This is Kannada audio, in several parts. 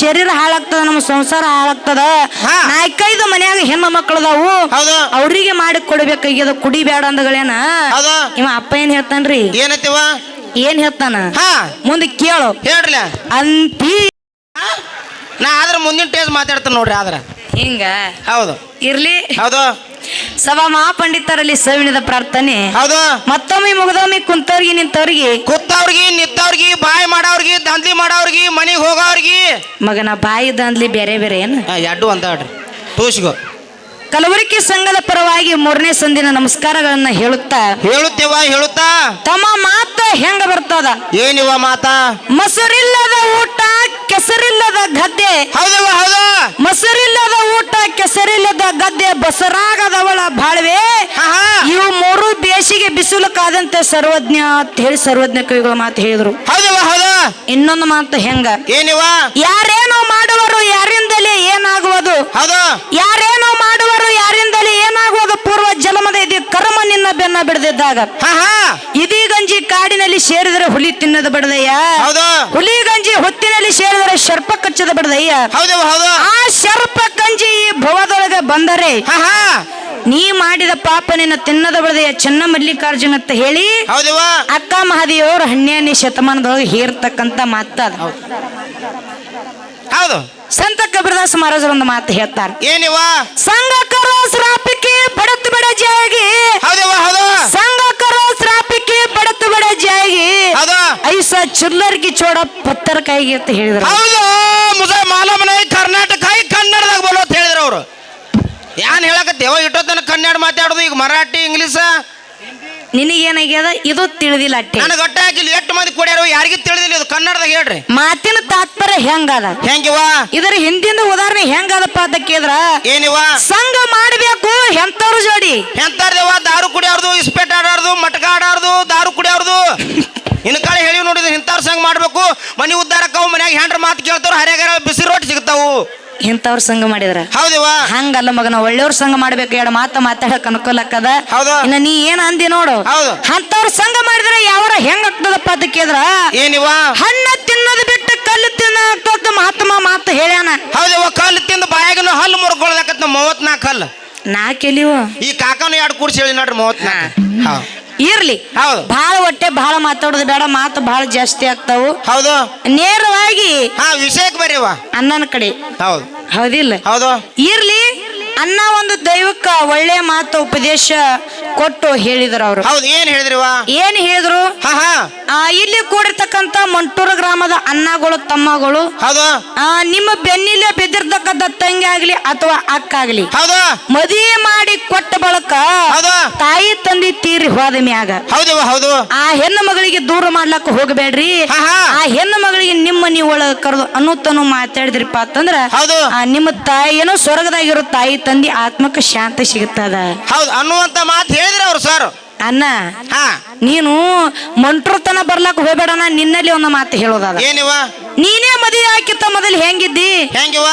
ಶರೀರ ಹಾಳಾಗ್ತದ ನಮ್ಮ ಸಂಸಾರ ಹಾಳಾಗ್ತದ. ನಾಲ್ಕೈದು ಮನ್ಯಾಗ ಹೆಣ್ಣು ಮಕ್ಕಳದಾವು ಅವ್ರಿಗೆ ಮಾಡಿ ಕೊಡ್ಬೇಕಾಗ್ಯದ ಕುಡಿಬೇಡ ಅಂದಗಳೇನ? ಇವ ಅಪ್ಪ ಏನ್ ಹೇಳ್ತಾನ್ರಿ? ಏನತ್ತಿವ ಏನ್ ಹೇಳ್ತಾನ? ಮುಂದೆ ಕೇಳು. ಹೇಳ್ರಲ್ಲ ಅಂತಿ ನಾ ಆದ್ರೆ ಮುಂದಿನ ಟೇಜ್ ಮಾತಾಡ್ತೇನೆ ನೋಡ್ರಿ ಆದ್ರೆ. ಹಿಂಗ? ಹೌದು. ಇರ್ಲಿ. ಹೌದು. ಸಭಾ ಮಹಾಪಂಡಿತರಲ್ಲಿ ಸವಿನದ ಪ್ರಾರ್ಥನೆ. ಹೌದು. ಮತ್ತೊಮ್ಮೆ ಮುಗದೊಮ್ಮೆ ಕುಂತವ್ರಿಗೆ ನಿಂತವ್ರಿಗೆ. ಕೂತವ್ರಿಗೆ ನಿತ್ತವ್ರಿಗೆ ಬಾಯಿ ಮಾಡವ್ರಿಗೆ ದಂದ್ಲಿ ಮಾಡವ್ರಿಗೆ ಮನೆಗೆ ಹೋಗೋರ್ಗಿ ಮಗನ ಬಾಯಿ ದಂದ್ಲಿ ಬೇರೆ ಬೇರೆ ಏನು? ಎಡ್ಡು ಅಂತ ಹೇಳ್ರಿ. ತೋಸಿಗೋ ಕಲಬುರಗಿ ಸಂಘದ ಪರವಾಗಿ ಮೂರನೇ ಸಂದಿನ ನಮಸ್ಕಾರಗಳನ್ನ ಹೇಳುತ್ತಾ? ಹೇಳುತ್ತೇವ ಹೇಳುತ್ತಾ? ತಮ್ಮ ಮಾತ ಹೆಂಗ ಬರ್ತದ? ಏನಿವ ಮಾತಾ? ಮೊಸರಿಲ್ಲದ ಊಟ ಕೆಸರಿಲ್ಲದ ಗದ್ದೆ. ಹೌದವ ಹೌದು. ಮೊಸರಿಲ್ಲದ ಊಟ ಕೆಸರಿಲ್ಲದ ಗದ್ದೆ ಬಸರಾಗದವಳ ಬಾಳ್ವೆ. ಇವು ಮೂರು ಬೇಸಿಗೆ ಬಿಸಿಲು ಕಾದಂತೆ ಸರ್ವಜ್ಞ ಅಂತ ಹೇಳಿ ಸರ್ವಜ್ಞ ಕವಿಗಳ ಮಾತು ಹೇಳಿದ್ರು. ಹೌದವ ಹೌದು. ಇನ್ನೊಂದು ಮಾತು ಹೆಂಗ? ಏನಿವ ಯಾರೇನೋ ಮಾಡುವರು ಯಾರಿಂದಲೇ ಏನಾಗುವುದು? ಯಾರೇನು ಯಾರೇನೋ ಮಾಡುವರು ಯಾರಿಂದಲೇ ಏನಾಗುವುದು? ಪೂರ್ವ ಜನ್ಮದ ಇದು ಕರ್ಮ ನಿನ್ನ ಬೆನ್ನ ಬಿಡದಿದ್ದಾಗ. ಹಾ ಹಾ. ಇದೀ ಗಂಜಿ ಕಾಡಿನಲ್ಲಿ ಸೇರಿದ್ರೆ ಹುಲಿ ತಿನ್ನದ ಬಿಡದಯ್ಯ. ಹೌದು. ಹುಲಿ ಗಂಜಿ ಹೊತ್ತಿನಲ್ಲಿ ಸೇರಿದರೆ ಸರ್ಪ ಕಚ್ಚದ ಬಿಡದಯ್ಯ ಹೌದು ಆ ಸರ್ಪ ಕಂಜಿ ಈ ಭವದೊಳಗೆ ಬಂದರೆ ನೀ ಮಾಡಿದ ಪಾಪ ನಿನ್ನ ತಿನ್ನದ ಬಿಡದಯ್ಯ ಚೆನ್ನ ಮಲ್ಲಿಕಾರ್ಜುನ ಅಂತ ಹೇಳಿ ಅಕ್ಕ ಮಹಾದೇವರು ಹನ್ನೆರಡನೇ ಶತಮಾನದೊಳಗೆ ಹೇರ್ತಕ್ಕಂತ ಮಾತದ ಹೌದು. ಸಂತ ಕಬೀರದಾಸ ಮಹಾರಾಜರು ಒಂದು ಮಾತು ಹೇಳ್ತಾರೆ. ಏನಿವ? ಸಂಘ ಕರೋ ಶ್ರಾಪಿಕೆ ಬಡತ್ ಬಡ ಜಾಗಿ. ಹೌದವ ಹೌದು. ಸಂಘ ಕರೋ ಬಡತ್ ಬಿಡ ಜಾಗಿ ಐಸ ಚುಲ್ಲರ್ ಚೋಡ ಪತ್ತರ ಕೈಗೆ ಅಂತ ಹೇಳಿದ್ರು. ಹೌದು ಮುದ ಮಾಲಮನೈ ಕರ್ನಾಟಕ ಕನ್ನಡದಾಗ ಬೋಲೋ ಅಂತ ಹೇಳಿದ್ರು ಅವರು. ಯಾನ್ ಹೇಳಕತ್ತೇವ ಇಟ್ಟೋತನ ಕನ್ನಡ ಮಾತಾಡೋದು ಈಗ ಮರಾಠಿ ಇಂಗ್ಲೀಷ? ನಿನಗೇನಾಗ್ಯದ? ಇದು ತಿಳಿದಿಲ್ಲ ಅಟ್ಟೆ. ನನಗೆ ಒಟ್ಟ ಹಾಕಿಲ್ಲ ಎಷ್ಟು ಮಂದಿ ಕೊಡ್ಯಾರೋ ಯಾರಿಗೂ ತಿಳಿದಿಲ್ಲ ಇದು ಕನ್ನಡದಾಗ ಹೇಳ್ರಿ. ಮಾತಿನ ತಾತ್ಪರ್ಯ ಹೆಂಗದ? ಹೆಂಗಿವ ಇದರ ಹಿಂದಿನ ಉದಾಹರಣೆ ಹೆಂಗದಪ್ಪ ಅಂತ ಕೇಳಿದ್ರ? ಏನಿವ ಸಂಘ ಮಾಡಬೇಕು ಎಂತವ್ರ ಜೋಡಿ. ಎಂತಾರ್ದೇವ ದಾರು ಕುಡಿಯಾರ್ದು ಇಸ್ಪೇಟ್ ಆಡಾರ್ದು ಮಟ್ಕ ಆಡಾರ್ದು ದಾರು ಕುಡಿಯೋರ್ದು. ಇನ್ನು ಕಾಳೆ ಹೇಳಿ ನೋಡಿದ್ರೆ ಇಂಥವ್ರ ಸಂಘ ಮಾಡ್ಬೇಕು. ಮನೆ ಉದ್ದಾರಕ್ಕವು ಮನ್ಯಾಗ ಹೆಂಡ್ರ ಮಾತು ಕೇಳ್ತಾರ ಹರಿಯಾಗ ಬಿಸಿ ರೋಟಿ ಸಿಗ್ತಾವು. ಇಂಥವ್ರ ಸಂಘ ಮಾಡಿದ್ರ? ಹೌದಿವ ಹಂಗಲ್ಲ ಮಗನ ಒಳ್ಳೆಯವ್ರ ಸಂಘ ಮಾಡ್ಬೇಕು ಎರಡು ಮಾತ ಮಾತಾಡಕ್ ಅನುಕೂಲ ಆಕದ ಹೌದು. ಇನ್ನ ನೀ ಏನ್ ಅಂದಿ ನೋಡು. ಹೌದು. ಅಂತವ್ರ ಸಂಘ ಮಾಡಿದ್ರ ಯಾವರ ಹೆಂಗ್ ಆಗ್ತದಪ್ಪ ಅದಕ್ಕೆ ಕೇಳಿದ್ರ ಏನಿವ ಹಣ್ಣ ತಿನ್ನೋದು ಬಿಟ್ಟು ಕಲ್ಲು ತಿನ್ನ ಆಗ್ತದ ಮಹಾತ್ಮ ಮಾತು ಹೇಳ್ಯಾನ. ಹೌದಿವ ಕಲ್ಲು ತಿಂದು ಬಾಯಾಗ ಹಲ್ಲು ಮುರ್ಕೊಳ್ದಾಕತ್ ನಮ್ಮ ಮೂವತ್ನಾಲ್ಕು ಹಲ್ಲು. ನಾ ಕೆಲಿವು ಈ ಕಾಕನ ಎರಡು ಕೂರ್ಸಿ ಹೇಳಿ ನೋಡ್ರಿ ಮೂವತ್ನಾಲ್ಕು. ಇರ್ಲಿ. ಹೌದು. ಬಹಳ ಹೊಟ್ಟೆ ಬಹಳ ಮಾತಾಡೋದು ಬೇಡ ಮಾತು ಬಹಳ ಜಾಸ್ತಿ ಆಗ್ತಾವು. ಹೌದು. ನೇರವಾಗಿ ಹಾ ವಿಷಯಕ್ಕೆ ಬರೀವ ಅನ್ನನ ಕಡೆ. ಹೌದು. ಹೌದಿಲ್ಲ? ಹೌದು. ಇರ್ಲಿ. ಅನ್ನ ಒಂದು ದೈವಕ್ಕ ಒಳ್ಳೆ ಮಾತು ಉಪದೇಶ ಕೊಟ್ಟು ಹೇಳಿದ್ರು ಅವರು. ಹೌದು ಏನ್ ಹೇಳಿದ್ರಿವ ಏನ್ ಹೇಳಿದ್ರು? ಹಾ ಹಾ. ಆ, ಇಲ್ಲಿ ಕೂಡಿರ್ತಕ್ಕಂತ ಮಂಟೂರು ಗ್ರಾಮದ ಅನ್ನಗಳು ತಮ್ಮಗಳು ಹೌದು. ಆ, ನಿಮ್ಮ ಬೆನ್ನಿಲೆ ಬಿದ್ದಿರ್ತಕ್ಕಂತ ತಂಗಿ ಆಗ್ಲಿ ಅಥವಾ ಅಕ್ಕ ಆಗ್ಲಿ ಹೌದು. ಮದುವೆ ಮಾಡಿ ಕೊಟ್ಟ ಬಳಕ ಹೌದು. ತಾಯಿ ತಂದಿ ತೀರಿ ಹೋದ ಮ್ಯಾಗ ಹೌದು ಆ ಹೆಣ್ಣು ಮಗಳಿಗೆ ದೂರ ಮಾಡ್ಲಕ್ಕ ಹೋಗಬೇಡ್ರಿ. ಹಾ ಹಾ. ಆ ಹೆಣ್ಣು ಮಗಳಿಗೆ ನಿಮ್ಮ ನೀವು ಒಳಗ ಕರೆದು ಅನ್ನುತ್ತನು ಮಾತಾಡಿದ್ರಿಪ್ಪ ಅಂತಂದ್ರ ಹೌದು. ಆ, ನಿಮ್ಮ ತಾಯಿ ಏನೋ ಸ್ವರ್ಗದಾಗಿರೋ ತಾಯಿ ತಂದೆ ಆತ್ಮಕ್ಕೆ ಶಾಂತಿ ಸಿಗುತ್ತದ? ಹೌದು ಅನ್ನುವಂತ ಮಾತು ಹೇಳಿದ್ರೆ ಅವ್ರು ಸರ್ ಅನ್ನ? ಹಾ. ನೀನು ಮಂಟ್ರತನ ಬರ್ಲಕ್ ಹೋಗ್ಬೇಡಣ ನಿನ್ನಲ್ಲಿ ಒಂದು ಮಾತು ಹೇಳೋದದ. ಏನಿವ ನೀನೇ ಮದುವೆ ಹಾಕಿತ್ತ ಮೊದಲು ಹೆಂಗಿದ್ದಿ? ಹೆಂಗಿವ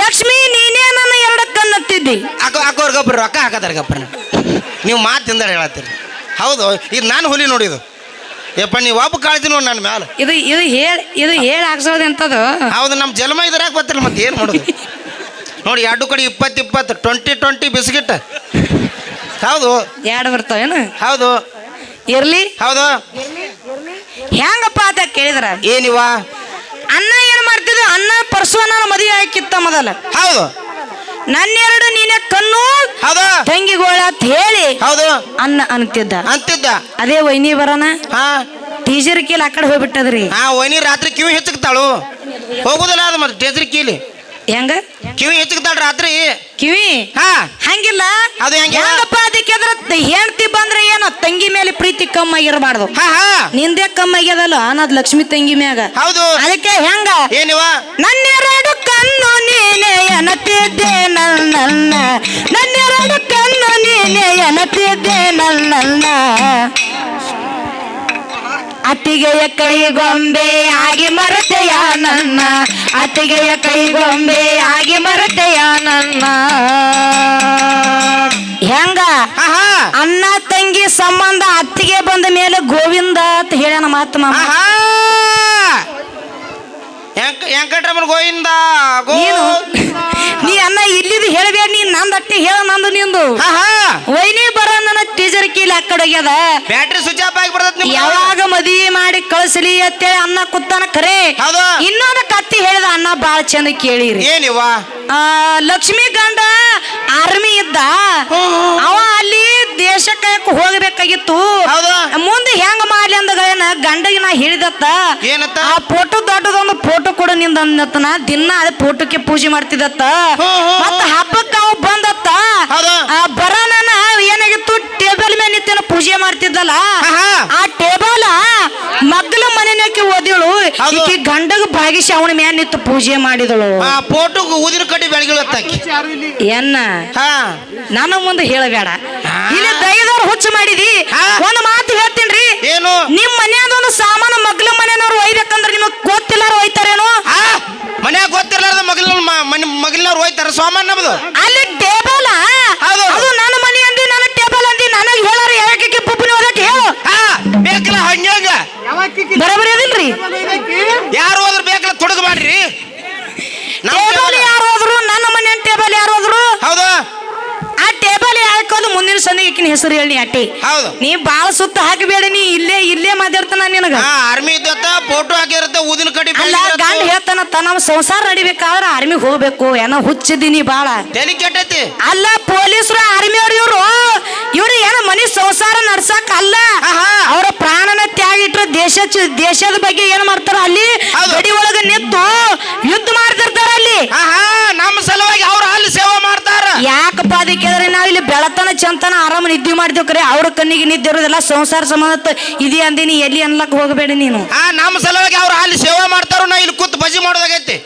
ಲಕ್ಷ್ಮಿ ನೀನೇ ನನ್ನ ಎರಡು ಕಣ್ಣತ್ತಿದ್ದಿ ಅಕ್ಕ ಅಕ್ಕವ್ರ ಗಬ್ಬರು ರೊಕ್ಕ ಹಾಕದಾರ ಗಬ್ಬರ ನೀವು ಮಾತು ತಿಂದಾರ ಹೇಳತ್ತೀರಿ. ಹೌದು ಇದು ನಾನು ಹುಲಿ ನೋಡಿದು ಯಪ್ಪ ನೀವು ಒಬ್ಬ ಕಾಳ್ತಿ ನೋಡಿ ನನ್ನ ಮ್ಯಾಲ. ಇದು ಇದು ಹೇಳಿ ಇದು ಹೇಳಿ ಹಾಕ್ಸೋದು ಎಂತದು? ಹೌದು ನಮ್ಮ ಜನ್ಮ ಇದ್ರಾಗ ಗೊತ್ತಿಲ್ಲ ಮತ್ತೆ ಏನು ಮಾಡೋದು. ನೋಡಿ ಎರಡು ಕಡೆ ಇಪ್ಪತ್ತು ಇಪ್ಪತ್ತು ಟ್ವೆಂಟಿ ಟ್ವೆಂಟಿ ಬಿಸ್ಕಿಟ್. ಹೌದು. ಎರಡು ಬರ್ತಾವೇನು ಹೌದು. ಇರ್ಲಿ? ಹೌದು. ಹೆಂಗಪ್ಪ ಅಂತ ಕೇಳಿದ್ರ? ಏನಿವ? ಅನ್ನ ಏನು ಮಾಡ್ತಿದ್ರು ಅನ್ನ ಪರ್ಸು ನಾನು ಮದುವೆ ಹಾಕಿತ್ತ ಮೊದಲ. ಹೌದು. ನನ್ನೆರಡು ನೀನೆ ಕಣ್ಣು ಹೌದು. ತಂಗಿಗೋಳ ಅಂತ ಹೇಳಿ ಹೌದು. ಅನ್ನ ಅಂತಿದ್ದ. ಅಂತಿದ್ದ. ಅದೇ ವೈನಿ ಬರೋಣ ಹಾ. ಟೀಚರ್ ಕೀಲಿ ಆ ಕಡೆ ಹೋಗ್ಬಿಟ್ಟದ್ರಿ. ಹಾ ವೈನಿ ರಾತ್ರಿ ಕಿವಿ ಹೆಚ್ಚಕ್ತಾಳು. ಹೋಗುದಿಲ್ಲ ಅದು ಮತ್ತೆ ಟೇಜರ್ ಕೀಲಿ. ಹೆಂಗ? ಕಿವಿ ಹೆಚ್ಚಕ್ತಾಳ ರಾತ್ರಿ. ಕಿವಿ? ಹಾ. ಹಂಗಿಲ್ಲ? ಅದು ಹೆಂಗೆ? ಹೆಂಗಪ್ಪ ಅದಕ್ಕೆ ಅದ್ರ ಹೆಂಡತಿ ಬಂದ್ರೆ ಏನು? ತಂಗಿ ಮೇಲೆ ಪ್ರೀತಿ ಕಮ್ಮಿ ಆಗಿರಬಾರ್ದು. ಹಾ ಹಾ. ನಿಂದೆ ಕಮ್ಮಿ ಆಗ್ಯದಲ್ಲ ಅನ್ನೋದ್ ಲಕ್ಷ್ಮಿ ತಂಗಿ ಮ್ಯಾಗ. ಹೌದು. ಅದಕ್ಕೆ ಹೆಂಗ? ಏನಿವ? ನನ್ನೆರಡು ಕಣ್ಣು ನೀನೆ ಎನತಿದ್ದೆ ನನ್ನ ನನ್ನೆರಡು ಕಣ್ಣು ನೀನೆ ಎನತಿದ್ದೆ ನನ್ನ ಅತ್ತಿಗೆಯ ಕೈಗೊಂಬೆ ಆಗಿ ಮರತೆಯ ನನ್ನ. ಅತ್ತಿಗೆಯ ಕೈಗೊಂಬೆ ಆಗಿ ಮರತೆಯ ನನ್ನ. ಹೆಂಗ? ಅಣ್ಣ ತಂಗಿ ಸಂಬಂಧ ಅತ್ತಿಗೆ ಬಂದ ಮೇಲೆ ಗೋವಿಂದ ಅಂತ ಹೇಳ್ಯಾನ ಮಾತು ಮಾಮ. ವೆಂಕಟರಮಣ ಗೋವಿಂದ ನೀ ಅನ್ನ ಇಲ್ಲಿದು ಹೇಳಬೇಡ ನೀ ನಂದಟ್ಟೆ ಹೇಳ ನಂದು ನಿಂದು. ವೈನಿ ಬರ ನನ್ನ ಟೀಚರ್ ಕೀಲಿ ಆ ಕಡೆ ಹೋಗ್ಯದ ಬ್ಯಾಟ್ರಿ ಸ್ವಿಚ್ ಆಫ್ ಆಗಿ ಬರ್ತದ ಯಾವಾಗ ಮದುವೆ ಮಾಡಿ ಕಳಿಸಲಿ ಅಂತೇಳಿ ಅನ್ನ ಕುತ್ತಾನ ಖರೆ ಹೌದು. ಇನ್ನೊಂದು ಕತ್ತಿ ಹೇಳಿದ ಅನ್ನ ಬಾಳ ಚಂದ ಕೇಳಿರಿ. ಏನಿವ ಆ, ಲಕ್ಷ್ಮಿ ಗಂಡ ಆರ್ಮಿ ಇದ್ದ. ಅವ ಅಲ್ಲಿ ದೇಶಕ್ಕೆ ಹೋಗಬೇಕಾಗಿತ್ತು. ಹೌದು. ಮುಂದೆ ಹೆಂಗ ಮಾಡ್ಲಿ ಅಂದಗಳೇನ ಗಂಡಗೆ ನಾ ಹೇಳಿದತ್ತ ಏನತ್ತ? ಆ ಫೋಟೋ ದೊಡ್ಡದೊಂದು ಫೋಟೋ ಕೂಡ ನಿಂದ ಅಂದತ್ತನ ದಿನ ಅದೇ ಫೋಟೋಕ್ಕೆ ಪೂಜೆ ಮಾಡ್ತಿದತ್ತ ಹ್ಮ್, ಹ್ಮ್, ಮತ್ತ ಹಬ್ಬಕ್ಕೆ ಅವ್ ಬಂದತ್ತ ಹೌದು ಆ ಬರೋಣ ಏನಾಗಿತ್ತು ಟೇಬಲ್ ಮೇಲೆ ನಿಂತೇನ ಪೂಜೆ ಮಾಡ್ತಿದ್ದಲ್ಲ ಆಹಾ. ಆ ಟೇಬಲ್ ಮಗ್ಲ ಮನೆನಕ್ಕೆ ಓದಿಳು ಹೌದು. ಈಕಿ ಭಾಗಿಸಿ ಅವನ ಮ್ಯಾಲ ನಿಂತು ಪೂಜೆ ಮಾಡಿದಳು. ಆ ಫೋಟೋ ಊದಿನ ಕಡ್ಡಿ ಬೆಳಗಿಳತ್ತಾಕಿ ಎನ್ನ? ಹಾ. ನನ್ನ ಮುಂದೆ ಹೇಳಬೇಡ. ಇಲ್ಲಿ ದಯದವ್ರು ಹುಚ್ಚ ಮಾಡಿದಿ. ಒಂದ್ ಒಂದು ಮಾತು ಹೇಳ್ತೀನ್ರಿ. ಏನು? ನಿಮ್ ಮನ್ಯಾದ ಒಂದು ಸಾಮಾನು ಮಗ್ಲ ಮನೆಯವ್ರು ಒಯ್ಬೇಕಂದ್ರೆ ನಿಮಗ್ ಗೊತ್ತಿಲ್ಲಾರ ಒಯ್ತಾರೇನು? ಹಾ. ಮನ್ಯಾಗ ಗೊತ್ತಿರ್ಲಾರ್ದ ಮಗಲ ಮನೆ ಮಗಲಿನವ್ರು ಹೋಯ್ತಾರ ಸಾಮಾನ್ ನಮ್ದು. ಅಲ್ಲಿ ಹೆಸರು ಹೇಳಿ ಅಟ್ಟಿ. ಹೌದು. ನೀ ಬಾಳ ಸುತ್ತ ಹಾಕಬೇಡ ನೀ ಇಲ್ಲೇ ಇಲ್ಲೇ ಮಾತಾಡ್ತಾನ ನಿನಗ. ಹಾ ಆರ್ಮಿ ಫೋಟೋ ಹಾಕಿರತ್ತ ಊದಿನ ಕಡಿ ಅಲ್ಲ ಗಂಡ ಹೇಳ್ತಾನ ತನ ಸಂಸಾರ ನಡಿಬೇಕಾದ್ರ ಆರ್ಮಿಗೆ ಹೋಗ್ಬೇಕು ಏನೋ ಹುಚ್ಚಿದೀನಿ ಬಾಳ. ತಲೆ ಕೆಟ್ಟೈತಿ. ಅಲ್ಲ ಪೊಲೀಸರು ಆರ್ಮಿ ಅವ್ರು ಇವ್ರು ಇವ್ರು ಏನ ಮನಿ ಸಂಸಾರ ನಡ್ಸಕ್ ಅಲ್ಲ. ಅವರ ಪ್ರಾಣನ ತ್ಯಾಗ ಇಟ್ರು ದೇಶ ದೇಶದ ಬಗ್ಗೆ ಏನ್ ಮಾಡ್ತಾರ ಅಲ್ಲಿ. ಗಡಿ ಒಳಗ ನಿಂತು ಯುದ್ಧ ಮಾಡ್ತಿರ್ತಾರ ಅಲ್ಲಿ. ನಿದ್ದೆ ಮಾಡ್ತೀವಿ ಕರೆ, ಅವ್ರ ಕಣ್ಣಿಗೆ ನಿದ್ದೆ ಇರೋದಿಲ್ಲ ಸಂಸಾರ ಸಂಬಂಧ ಇದೆಯಾ ಅಂದಿನಿ, ಎಲ್ಲಿ ಅನ್ಲಕ್ ಹೋಗಬೇಡ ನೀನು. ಆ, ನಮ್ಮ ಸಲುವಾಗಿ ಅವ್ರು ಅಲ್ಲಿ ಸೇವೆ ಮಾಡ್ತಾರೋ ನಾ ಇಲ್ಲಿ ಕೂತ್ ಬಜಿ ಮಾಡೋದಾಗೈತಿ.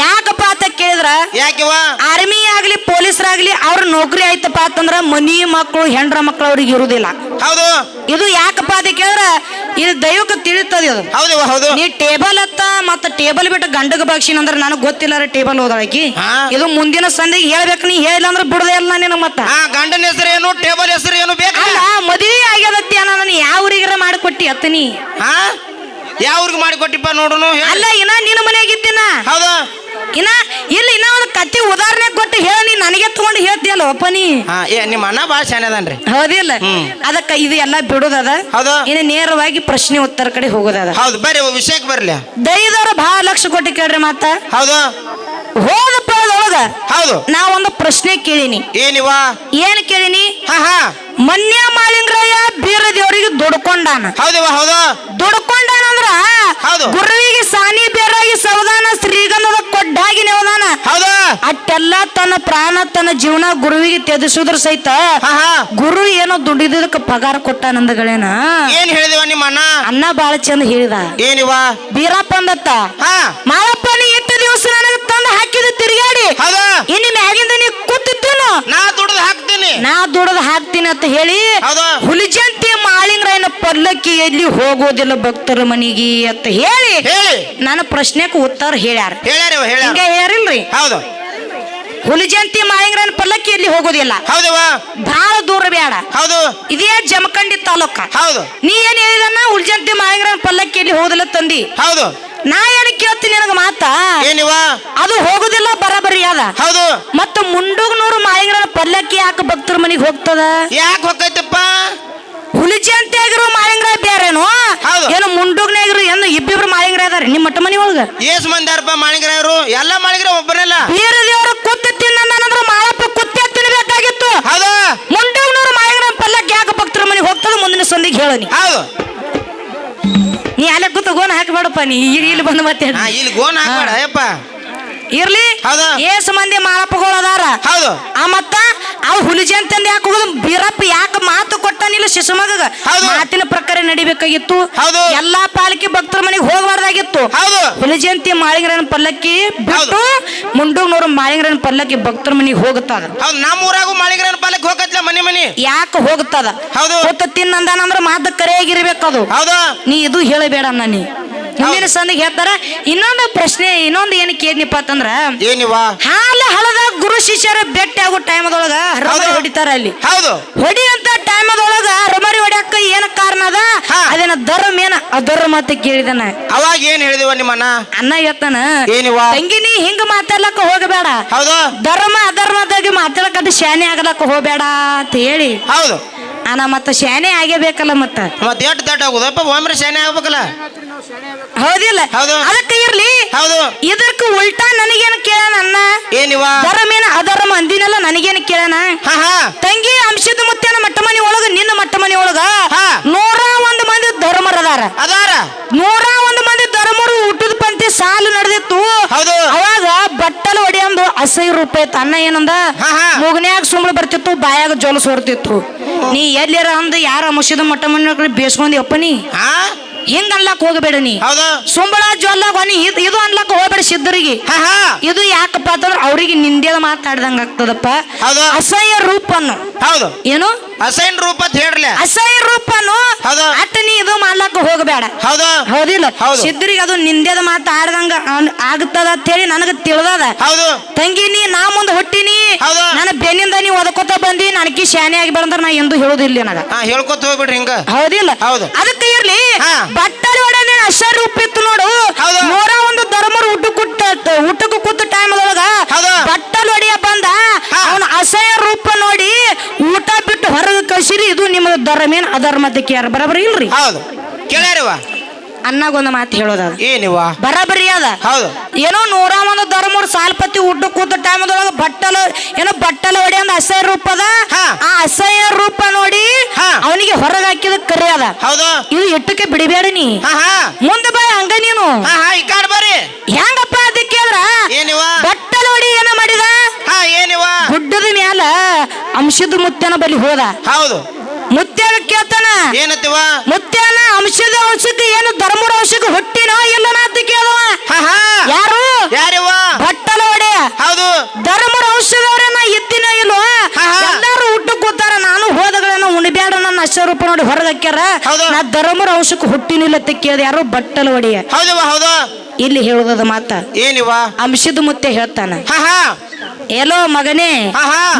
ಯಾಕಪ್ಪ ಅಂತ ಕೇಳಿದ್ರ? ಯಾಕಿವ ಆರ್ಮಿ ಆಗ್ಲಿ ಪೊಲೀಸರಾಗ್ಲಿ ಅವ್ರ ನೌಕರಿ ಆಯ್ತಪ್ಪ ಅಂತಂದ್ರ ಮನಿ ಮಕ್ಕಳು ಹೆಂಡ್ರ ಮಕ್ಕಳು ಅವ್ರಿಗೆ ಇರುದಿಲ್ಲ. ಹೌದು. ಇದು ಯಾಕಪ್ಪ ಅಂತ ಕೇಳಿದ್ರ? ಇದು ದೈವಕ್ಕೆ ತಿಳಿತದೆ ಅದು. ಹೌದು ಹೌದು. ನೀ ಟೇಬಲ್ ಅತ್ತ ಮತ್ತ ಟೇಬಲ್ ಬಿಟ್ಟು ಗಂಡಗ ಬಾಕ್ಷಿನ ಅಂದ್ರೆ ನನಗೆ ಗೊತ್ತಿಲ್ಲ ಟೇಬಲ್ ಹೋದಾಕಿ. ಇದು ಮುಂದಿನ ಸಂಧಿಗೆ ಹೇಳ್ಬೇಕು ನೀ ಹೇಳಿಲ್ಲ ಅಂದ್ರೆ ಬಿಡದೆ ಇಲ್ಲ ನಿನಗ ಮತ್ತ. ಗಂಡನ ಹೆಸರು ಏನು ಟೇಬಲ್ ಹೆಸರು ಏನು ಬೇಕಲ್ಲ ಮದುವೆ ಆಗ್ಯದತ್ತಿ ಅನ್ನ ನಾನು ಯಾವ ಊರಿಗರ ಮಾಡಿಕೊಟ್ಟಿ ಅತ್ತನಿ ಹಾ? ಯಾವ ಮಾಡಿ ಮಾಡಿಕೊಟ್ಟಿಪ್ಪ ನೋಡುನು. ಅಲ್ಲ ಇನ್ನ ನಿನ್ನ ಮನೆಯಾಗಿದ್ದೀನ ಹೌದಾ. ಇನ್ನ ಇಲ್ಲ ಇನ್ನ ಒಂದು ಕತ್ತಿ ಉದಾಹರಣೆ ಕೊಟ್ಟು ಹೇಳ ನೀ ನನಗೆ ತಗೊಂಡು ಹೇಳ್ತೀಯಲ್ಲ ಒಪ್ಪ ನೀ? ಹಾ ಏ ನಿಮ್ಮ ಅಣ್ಣ ಭಾಳ ಶಾನ್ಯದನ್ರಿ ಹೌದಿಲ್ಲ. ಅದಕ್ಕ ಇದು ಎಲ್ಲ ಬಿಡುದದ? ಹೌದು. ಇನ್ನು ನೇರವಾಗಿ ಪ್ರಶ್ನೆ ಉತ್ತರ ಕಡೆ ಹೋಗೋದದ? ಹೌದು ಬರ್ರಿ ವಿಷಯಕ್ಕೆ ಬರ್ಲಿ. ದೈದವ್ರು ಬಹಳ ಲಕ್ಷ ಕೊಟ್ಟು ಕೇಳ್ರಿ ಮಾತ. ಹೌದು. ಹೋದ ಪದೊಳಗ ಹೌದು. ನಾ ಒಂದು ಪ್ರಶ್ನೆ ಕೇಳಿನಿ. ಏನಿವ? ಏನ್ ಕೇಳಿನಿ? ಹಾ ಹಾ. ಮನ್ಯ ಮಾಳಿಂಗ್ರಯ್ಯ ಬೀರ ದೇವರಿಗೆ ದುಡ್ಕೊಂಡಾನ. ಹೌದಿವ ಹೌದು. ದುಡ್ಕೊಂಡಾನ ಅಂದ್ರ ಹೌದು. ಗುರುವಿಗೆ ಸಾನಿ ಬೇರಾಗಿ ಸವದಾನ ಶ್ರೀಗಂಧದ ಕೊಡ್ಡಾಗಿ ನೆವದಾನ ಅಟ್ಟೆಲ್ಲ ತನ್ನ ಪ್ರಾಣ ತನ್ನ ಜೀವನ ಗುರುವಿಗೆ ತ್ಯಜಿಸುದ್ರ ಸಹಿತ ಗುರು ಏನೋ ದುಡಿದಕ್ಕೆ ಪಗಾರ ಕೊಟ್ಟ ನಂದಗಳೇನ? ಏನ್ ಹೇಳಿದಿವ ನಿಮ್ಮ ಅಣ್ಣ? ಅಣ್ಣ ಬಾಳ ಚಂದ ಹೇಳಿದ. ಏನಿವ? ಬೀರಪ್ಪ ಅಂದತ್ತ. ಮಾವಪ್ಪ ಮಾಳಪ್ಪ ನೀ ಇಟ್ಟು ದಿವಸ ನನಗೆ ತಂದು ಹಾಕಿದ ತಿರುಗಾಡಿ. ಇನ್ನು ಮ್ಯಾಗಿಂದ ನೀ ಕೂತಿದ್ದೇನು? ನಾ ದುಡ್ದು ಹಾಕ್ತೀನಿ. ನಾ ದುಡ್ದು ಹಾಕ್ತೀನಿ ಅಂತ ಹೇಳಿ ಹುಲಿಜಂತಿ ಮಾಳಿಂಗ್ರಾಯನ ಪಲ್ಲಕ್ಕಿ ಎಲ್ಲಿ ಹೋಗೋದಿಲ್ಲ ಭಕ್ತರ ಮನಿಗೆ ಅಂತ ಹೇಳಿ ಹೇಳಿ. ನನ್ನ ಪ್ರಶ್ನೆಗೆ ಉತ್ತರ ಹೇಳ್ಯಾರ. ಹೇಳ್ಯಾರ. ಹಿಂಗ ಹೇಳ್ಯಾರಿಲ್ರಿ. ಹೌದು. ಹುಲಿಜಂತಿ ಮಾಳಿಂಗ್ರಾಯನ ಪಲ್ಲಕ್ಕಿ ಎಲ್ಲಿ ಹೋಗೋದಿಲ್ಲ. ಹೌದಿವ ಬಹಳ ದೂರ ಬೇಡ ಹೌದು. ಇದೇ ಜಮಖಂಡಿ ತಾಲೂಕ. ಹೌದು. ನೀ ಏನ್ ಹೇಳಿದನ್ನ ಹುಲಿಜಂತಿ ಮಾಳಿಂಗ್ರಾಯನ ಪಲ್ಲಕ್ಕಿ ಎಲ್ಲಿ ಹೋಗೋದಿಲ್ಲ ತಂದಿ? ಹೌದು. ನಾ ಏನು ಕೇಳ್ತೀನಿ ನನಗ ಮಾತ. ಏನಿವ ಅದು ಹೋಗುದಿಲ್ಲ ಬರಬರಿ ಅದ. ಹೌದು. ಮತ್ತ ಮುಂಡುಗ್ನೂರು ಮಾಳಿಂಗ್ರಾಯನ ಪಲ್ಲಕ್ಕಿ ಯಾಕೆ ಭಕ್ತರ ಮನೆಗೆ ಹೋಗ್ತದ? ಯಾಕೆ ಹೋಗೈತಪ್ಪ ಅಂತ ಆಗಿರೋ ಮಾಳಿಂಗ್ರಾಯ ಬೇರೆನು ಹೌದು. ಏನು ಮುಂಡುಗ್ನಾಗಿರು ಏನು ಇಬ್ಬಿಬ್ರು ಮಾಳಿಂಗ್ರಾಯ ಅದಾರ ನಿಮ್ಮ ಮಟ್ಟ ಮನಿ ಒಳಗ? ಏಸ್ ಮಂದ್ಯಾರಪ್ಪ ಯಾರಪ್ಪ ಅವರು. ಎಲ್ಲ ಮಾಳಿಗ್ರ ಒಬ್ಬರಲ್ಲ. ಬೇರೆ ದೇವ್ರ ಕುತ್ತ ತಿನ್ನಂದ್ರೆ ಮಾಳಪ್ಪ ಕುತ್ತೆ ತಿನ್ಬೇಕಾಗಿತ್ತು. ಹೌದು. ಮುಂಡುಗ್ನವ್ರು ಮಾಳಿಂಗ್ರಾಯ ಪಲ್ಲ ಯಾಕೆ ಭಕ್ತರ ಮನೆ ಹೋಗ್ತದ ಮುಂದಿನ ಸಂದಿಗೆ ಹೇಳನಿ. ಹೌದು. ನೀ ಅಲ್ಲೇ ಕೂತ ಗೋನ್ ಹಾಕಬೇಡಪ್ಪ ನೀ ಈಗ ಇಲ್ಲಿ ಬಂದು ಮತ್ತೆ ಹಾ ಇಲ್ಲಿ ಗೋನ್ ಹಾಕ್ಬೇಡ ಅಯ್ಯಪ್ಪ. ಇರ್ಲಿ? ಹೌದಾ? ಏಸ್ ಮಂದಿ ಮಾಳಪ್ಪಗಳು ಅದಾರ. ಹೌದು. ಆ ಮತ್ತ ಅವ್ ಹುಲಿಜಿ ಅಂತಂದ ಯಾಕೆ ಹೋಗುದು ಬೀರಪ್ಪ ಯಾಕೆ ಮಾತು ಕೊಟ್ಟನಿಲ್ಲ ಶಿಶುಮಗ ಹೌದು. ಮಾತಿನ ಪ್ರಕಾರ ನಡಿಬೇಕಾಗಿತ್ತು. ಹೌದು. ಎಲ್ಲಾ ಪಾಲಿಕೆ ಭಕ್ತರ ಮನೆಗೆ ಹೋಗಬಾರ್ದಾಗಿತ್ತು. ಹೌದು. ಹುಲಿಜಯಂತಿ ಮಾಳಿಗರನ ಪಲ್ಲಕ್ಕಿ ಬಿಟ್ಟು ಮುಂಡೂಗ್ನೂರು ಮಾಳಿಗರನ್ ಪಲ್ಲಕ್ಕಿ ಭಕ್ತರ ಮನೆಗೆ ಹೋಗುತ್ತದ. ಹೌದು ನಮ್ಮ ಊರಾಗೂ ಮಾಳಿಗ್ರನ ಪಾಲಕ್ ಹೋಗತ್ಲ ಮನೆ ಮನಿ? ಯಾಕೆ ಹೋಗುತ್ತದ? ಹೌದು. ಹೊತ್ತ ಮಾತು ಮಾತ ಕರೆಯಾಗಿರ್ಬೇಕದು. ಹೌದು. ನೀ ಇದು ಹೇಳಬೇಡ ಅನ್ನ ನೀ. ಮುಂದಿನ ಸಂದಿಗೆ ಹೇಳ್ತಾರ ಇನ್ನೊಂದು ಪ್ರಶ್ನೆ ಇನ್ನೊಂದು ಏನು ಕೇಳಿಪ್ಪ ಅಂತಂದ್ರ ಏನಿವ ಹಾಲ ಹಳದ ಗುರು ಶಿಷ್ಯರ ಭೇಟಿ ಆಗೋ ಟೈಮದೊಳಗ ರಮರಿ. ಹೊಡಿತಾರ ಅಲ್ಲಿ. ಹೌದು. ಹೊಡಿಯಂತ ಟೈಮದೊಳಗ ರಮರಿ ಹೊಡ್ಯಾಕ ಏನ ಕಾರಣ ಅದ. ಅದೇನ ಧರ್ಮ ಏನ? ಅಧರ್ಮ ಅಂತ ಕೇಳಿದನ. ಅವಾಗ ಏನ್ ಹೇಳಿದಿವ ನಿಮ್ಮನ್ನ ಅನ್ನ ಹೇಳ್ತಾನ ಏನಿವ ತಂಗಿನಿ ಹಿಂಗ ಮಾತಾಡ್ಲಕ್ಕ ಹೋಗಬೇಡ. ಹೌದು. ಧರ್ಮ ಅಧರ್ಮದಾಗಿ ಮಾತಾಡಕಟ್ಟು ಶಾನೆ ಆಗ್ಲಕ್ಕ ಹೋಗಬೇಡ ಅಂತ ಹೇಳಿ. ಹೌದು. ಅಣ್ಣ ಮತ್ತ ಶಾನೆ ಆಗೇಬೇಕಲ್ಲ ಮತ್ತ? ಮತ್ತೆ ಎಷ್ಟು ದಡ್ಡ ಆಗುದಪ್ಪ? ಒಮ್ಮೆ ಶಾನೆ ಆಗ್ಬೇಕಲ್ಲ? ಹೌದಿಲ್ಲ? ಹೌದು. ಅದಕ್ಕೆ ಇರ್ಲಿ. ಹೌದು. ಇದಕ್ಕೆ ಉಲ್ಟಾ ನನಗೇನು ಕೇಳಣ ಅನ್ನ ಏನಿವ? ಧರ್ಮೇನ ಅಧರ್ಮ ಅಂದಿನಲ್ಲ ನನಗೇನು ಕೇಳಣ? ಹಾ ಹಾ. ತಂಗಿ ಅಂಶದ ಮುತ್ತೇನ ಮಟ್ಟ ಮನಿ ಒಳಗ ನಿನ್ನ ಮಟ್ಟ ಮನೆ ಒಳಗ ಹಾ. ನೂರ ಒಂದು ಮಂದಿ ಧರ್ಮರ ಅದಾರ. ನೂರ ಒಂದು ಮಂದಿ ಧರ್ಮರು ಊಟದ ಪಂತಿ ಸಾಲು ನಡೆದಿತ್ತು. ಹೌದು. ಅವಾಗ ಹೊಡಿಯಂದು ಅಸಹ್ಯ ತನ್ನ ಅನ್ನ ಏನಂದ. ಮುಗನ್ಯಾಗ ಸುಮ್ಮನೆ ಬರ್ತಿತ್ತು ಬಾಯಾಗ ಜೋಲ ಸೋರ್ತಿತ್ತು. ನೀ ಎಲ್ಲಿರ ಅಂದ ಯಾರ ಮುಷಿದ ಮಟ್ಟ ಮಣ್ಣು ಬೇಸ್ಕೊಂಡಿ ಅಪ್ಪ ನೀ? ಹಿಂಗ ಅನ್ಲಕ್ ಹೋಗಬೇಡ ನೀ. ಹೌದಾ? ಸುಂಬಳ ಜ್ವಲ್ಲ ಗೊನಿ ಇದು ಅನ್ಲಕ್ ಹೋಗ್ಬೇಡ ಸಿದ್ಧರಿಗೆ. ಇದು ಯಾಕಪ್ಪ ಅಂತಂದ್ರೆ ಅವ್ರಿಗೆ ನಿಂದೇದ ಮಾತಾಡ್ದಂಗ ಆಗ್ತದಪ್ಪ. ಅಸಹ್ಯ ರೂಪನ್ನು ಹೌದು. ಏನು? ಅಸೈನ್ ರೂಪ ಅಂತ ಹೇಳ್ರಲ್ಲ. ಅಸಹ್ಯ ರೂಪನು. ಅಟ್ಟ ನೀ ಇದು ಮಾಡ್ಲಕ್ಕ ಹೋಗಬೇಡ. ಹೌದು? ಹೌದಿಲ್ಲ? ಹೌದು. ಸಿದ್ಧರಿಗೆ ಅದು ನಿಂದೇದ ಮಾತಾಡ್ದಂಗ ಆಗ್ತದ ಅಂತ ಹೇಳಿ ನನಗ ತಿಳಿದದ. ಹೌದು. ತಂಗಿ ನೀ ನಾ ಮುಂದೆ ಹುಟ್ಟಿನಿ. ನನ್ನ ಬೆನ್ನಿಂದ ನೀ ಒದಕೋತ ಬಂದಿ ನನಗೆ ಶಾನೆ ಆಗಿ ಬೆಳೆದ್ರ ನಾ ಎಂದು ಹೇಳುದಿಲ್ಲ ನನಗ. ಹೇಳ್ಕೊತ ಹೋಗ್ಬಿಡ್ರಿ ಹಿಂಗ. ಹೌದಿಲ್ಲ? ಹೌದು. ಅದಕ್ಕೆ ಇರ್ಲಿ ಹಾ. ಬಟ್ಟಲು ಒಡನೆ ಅಶ್ಚರ್ಯ ರೂಪ ಇತ್ತು ನೋಡು. ನೂರ ಒಂದು ಧರ್ಮರು ಊಟಕ್ಕೆ ಕುಟ್ಟ ಊಟಕ್ಕೆ ಕೂತ ಟೈಮ್ ಒಳಗ. ಬಟ್ಟಲು ಒಡೆಯ ಬಂದ. ಅವನ ಅಸಹ್ಯ ರೂಪ ನೋಡಿ ಊಟ ಬಿಟ್ಟು ಹೊರಗೆ ಕಸಿರಿ ಇದು ನಿಮ್ಮ ಧರ್ಮ ಏನು ಅಧರ್ಮದ ಕೇರ್ ಬರಬರಿ ಇಲ್ರಿ ಹೌದು ಕೇಳ್ಯಾರಿವ ಅನ್ನಾಗೊಂದು ಮಾತು ಹೇಳೋದ ಏನಿವ ಬರಬರಿ ಅದ. ಹೌದು. ಏನೋ ನೂರ ಒಂದು ಧರ್ಮರು ಸಾಲ್ಪತಿ ಊಟ ಕೂತ ಟೈಮದೊಳಗ ಬಟ್ಟಲ ಏನೋ ಬಟ್ಟಲ ಹೊಡಿ ಅಂದ ಅಸಹ್ಯ ರೂಪ ಅದ. ಆ ಅಸಹ್ಯ ರೂಪ ನೋಡಿ. ಅವನಿಗೆ ಹೊರಗೆ ಹಾಕಿದ ಕರಿ ಅದ. ಹೌದು. ಇದು ಇಟ್ಟಕ್ಕೆ ಬಿಡಬೇಡ ನೀ. ಮುಂದೆ ಬಾ ಹಂಗ ನೀನು. ಬರ್ರಿ. ಹೆಂಗಪ್ಪ ಅದಕ್ಕೆ ಅಂದ್ರ ಏನಿವ ಬಟ್ಟಲ ಹೊಡಿ ಏನ ಮಾಡಿದ? ಏನಿವ ಗುಡ್ಡದ ಮ್ಯಾಲ ಅಂಶದ ಮುತ್ತನ ಬಲಿ ಹೋದ. ಹೌದು. ಕೇಳ್ತಾನ ಏನತ್ತಿವ ಮುತ್ಯಾನ ಅಂಶದ ಅಂಶಕ್ಕೆ ಏನು ಧರ್ಮರ ಅಂಶಕ್ಕೆ ಹುಟ್ಟಿನೋ ಇಲ್ಲನ ಅಂತ ಕೇಳುವ ಯಾರು? ಯಾರಿವ? ಬಟ್ಟಲ ಹೊಡೆಯ ಹೌದು. ಧರ್ಮರ ಔಷಧವ್ರೆ ನಾ ಇದ್ದಿನ ಇಲ್ವಾ. ಎಲ್ಲಾರು ಊಟ ಕೂತಾರ ನಾನು ಹೋದಗಳನ್ನ ಉಣಿಬ್ಯಾಡ ನನ್ನ ಅಶ್ವರೂಪ ನೋಡಿ ಹೊರಗೆ ಹಾಕ್ಯಾರ ಹೌದು. ನಾ ಧರ್ಮರ ಅಂಶಕ್ಕೆ ಹುಟ್ಟಿನಿಲ್ಲ ಅಂತ ಕೇಳಿದ ಯಾರು? ಬಟ್ಟಲ ಒಡೆಯ ಹೌದಿವ ಹೌದು. ಇಲ್ಲಿ ಹೇಳುದ ಮಾತ. ಏನಿವ ಅಂಶದ ಮುತ್ತೆ ಹೇಳ್ತಾನ. ಎಲ್ಲೋ ಮಗನೇ.